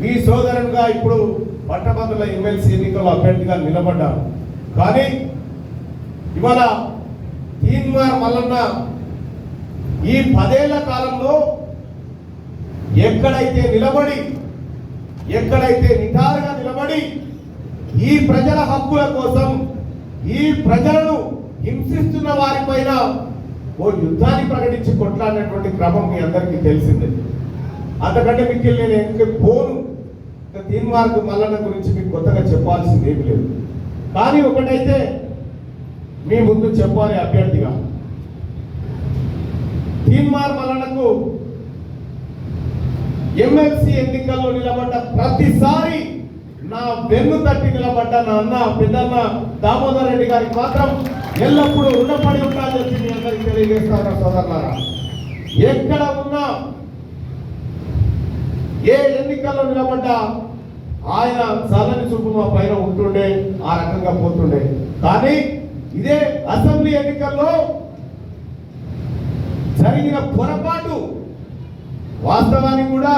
మీ సోదరునిగా ఇప్పుడు పట్టభద్రుల ఎమ్మెల్సీ ఎన్నికల్లో అభ్యర్థిగా నిలబడ్డారు. కానీ ఇవాళ తీన్మార్ మల్లన్న ఈ పదేళ్ళ కాలంలో ఎక్కడైతే నిలబడి ఎక్కడైతే నిటారుగా నిలబడి ఈ ప్రజల హక్కుల కోసం ఈ ప్రజలను హింసిస్తున్న వారిపైన ఓ యుద్ధాన్ని ప్రకటించి కొట్లాడినటువంటి క్రమం మీ అందరికీ తెలిసిందే. అంతకంటే మీకు నేను ఎందుకు పోను? ఇంకా తీన్మార్గ్ మల్లన్న గురించి మీకు కొత్తగా చెప్పాల్సింది ఏమి లేదు. కానీ ఒకటైతే మీ ముందు చెప్పాలి అభ్యర్థిగా. తీన్మార్ మల్లన్నకు ఎమ్మెల్సీ ఎన్నికల్లో నిలబడ్డ ప్రతిసారి నా వెన్ను తట్టి నిలబడ్డ నా అన్న పెద్దన్న దామోదర్ రెడ్డి గారికి మాత్రం ఎల్లప్పుడూ రుణపడి ఉంటానని చెప్పి మీ అందరికీ తెలియజేస్తాను సోదరులారా. ఎక్కడ ఉన్నా ఏ ఎన్నికల్లో నిలబడ్డా ఆయన చల్లని చూపు మా పైన ఉంటుండే ఆ రకంగా పోతుండే. కానీ ఇదే అసెంబ్లీ ఎన్నికల్లో జరిగిన పొరపాటు వాస్తవానికి కూడా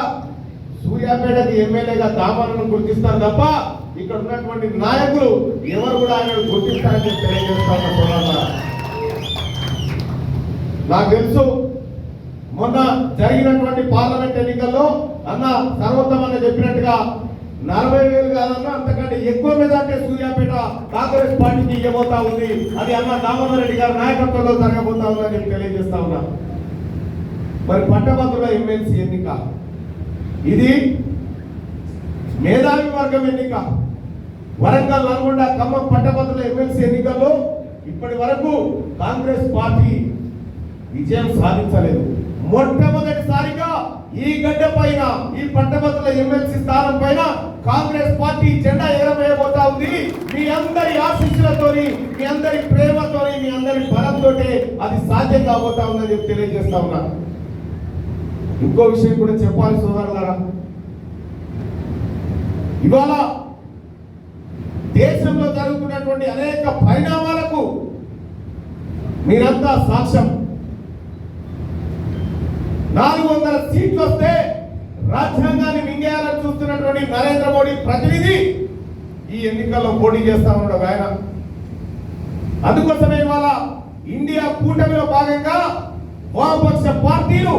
సూర్యాపేటకి ఎమ్మెల్యేగా దామాలను గుర్తిస్తారు తప్ప ఇక్కడ ఉన్నటువంటి నాయకులు ఎవరు కూడా ఆయన గుర్తిస్తారని తెలియజేస్తారు తెలియజేస్తాను నాకు తెలుసు మొన్న జరిగినటువంటి పార్లమెంట్ ఎన్నికల్లో అన్న సర్వోత్తమ అని చెప్పినట్టుగా నలభై వేలు కాదన్నా అంతకంటే ఎక్కువ మెజార్టీ సూర్యాపేట కాంగ్రెస్ పార్టీకి ఇవ్వబోతా ఉంది. అది అన్న దామోదర్ రెడ్డి గారి నాయకత్వంలో జరగబోతా ఉందని నేను తెలియజేస్తా ఉన్నా. మరి పట్టభద్రుల ఎమ్మెల్సీ ఎన్నిక. ఇది మేధావి వర్గం ఎన్నిక. వరంగల్ నల్గొండ ఖమ్మం పట్టభద్రుల ఎమ్మెల్సీ ఎన్నికల్లో ఇప్పటి వరకు కాంగ్రెస్ పార్టీ విజయం సాధించలేదు. మొట్టమొదటిసారిగా ఈ గడ్డ పైన ఈ పట్టభద్రుల ఎమ్మెల్సీ స్థానం పైన కాంగ్రెస్ పార్టీ జెండా ఎగరవేయబోతా ఉంది. మీ అందరి ఆశీస్సులతోని మీ అందరి ప్రేమతోని మీ అందరి బలంతో అది సాధ్యం కాబోతా ఉందని చెప్పి తెలియజేస్తా ఉన్నా. ఇంకో విషయం కూడా చెప్పాలి సోదరులారా. ఇవాళ దేశంలో జరుగుతున్నటువంటి అనేక పరిణామాలకు మీరంతా సాక్ష్యం. నాలుగు వందల సీట్లు వస్తే రాజ్యాంగాన్ని మింగేయాలని చూస్తున్నటువంటి నరేంద్ర మోడీ ప్రతినిధి ఈ ఎన్నికల్లో పోటీ చేస్తా ఉన్నాడు ఆయన. అందుకోసమే ఇవాళ ఇండియా కూటమిలో భాగంగా వామపక్ష పార్టీలు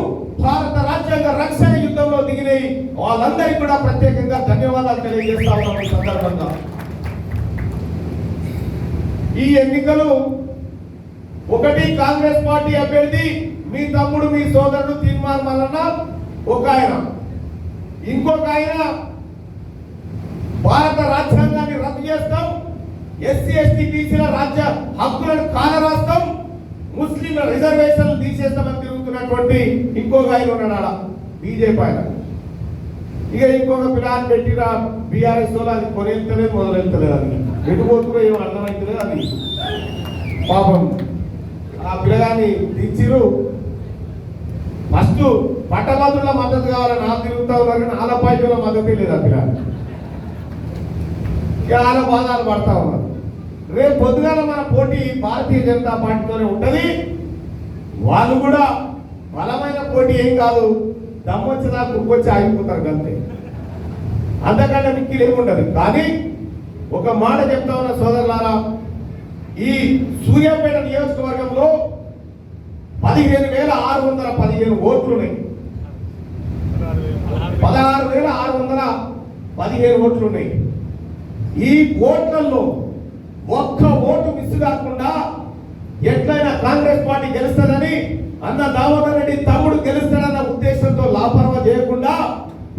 భారత రాజ్యాంగ రక్షణ యుద్ధంలో దిగినాయి. వాళ్ళందరికీ కూడా ప్రత్యేకంగా ధన్యవాదాలు తెలియజేస్తా ఉన్నాం ఈ సందర్భంగా. ఈ ఎన్నికలు ఒకటి కాంగ్రెస్ పార్టీ అభ్యర్థి మీ తమ్ముడు మీ సోదరుడు తీర్మానం వలన ఒక ఆయన ఇంకొక ఆయన భారత రాజ్యాంగాన్ని రద్దు చేస్తాం. ఎస్సీ ఎస్టీ బీసీల రాజ్య హక్కులను కాలరాస్తాం. ముస్లింల రిజర్వేషన్లు తీసేస్తామని తిరుగుతున్నటువంటి ఇంకొక ఆయన ఉన్నాడు బీజేపీ ఆయన. ఇక ఇంకొక పిల్లని పెట్టిరా బీఆర్ఎస్ అది కొనేస్తలేదు మొదలెళ్తలేదు అది. ఎటు పోతుందో ఏమో అర్థమవుతలేదు అది. పాపం. ఆ పిల్లగాన్ని దించిరు ఫస్ట్ పట్టభద్రుల మద్దతు కావాలని ఆ తిరుగుతా ఉన్నారు కానీ ఆలపాయిల మద్దతే లేదు ఆ ఇక ఆల బాధాలు పడతా ఉన్నారు. రేపు పొద్దుగాల మన పోటీ భారతీయ జనతా పార్టీతోనే ఉంటుంది. వాళ్ళు కూడా బలమైన పోటీ ఏం కాదు దమ్మొచ్చినా కుక్కొచ్చి ఆగిపోతారు అంతే అంతకంటే మిక్కిలు ఏముండదు కానీ ఒక మాట చెప్తా ఉన్న సోదరులారా ఈ సూర్యాపేట నియోజకవర్గంలో పదిహేను వేల ఆరు వందల పదిహేను ఓట్లు ఉన్నాయి పదహారు వేల ఆరు వందల పదిహేను ఓట్లున్నాయి. ఈ ఓట్లలో ఒక్క ఓటు మిస్ కాకుండా ఎట్లయినా కాంగ్రెస్ పార్టీ గెలుస్తుందని అన్న దామోదర్ రెడ్డి తమ్ముడు గెలుస్తాడన్న ఉద్దేశంతో లాపర్వా చేయకుండా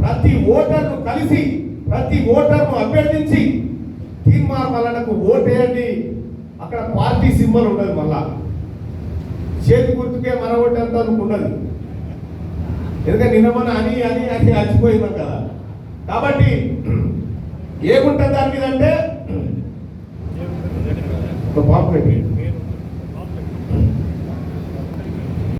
ప్రతి ఓటర్ను కలిసి ప్రతి ఓటర్ను అభ్యర్థించి తీర్మానం వలనకు ఓటేయండి. అక్కడ పార్టీ సింబల్ ఉండదు మళ్ళా. చేతి గుర్తుకే అంత ఉండదు ఎందుకంటే నిన్న మన అని అని అని అచ్చిపోయినాం కదా. కాబట్టి ఏముంటుంది దాని మీద అంటే? పాంప్లెట్.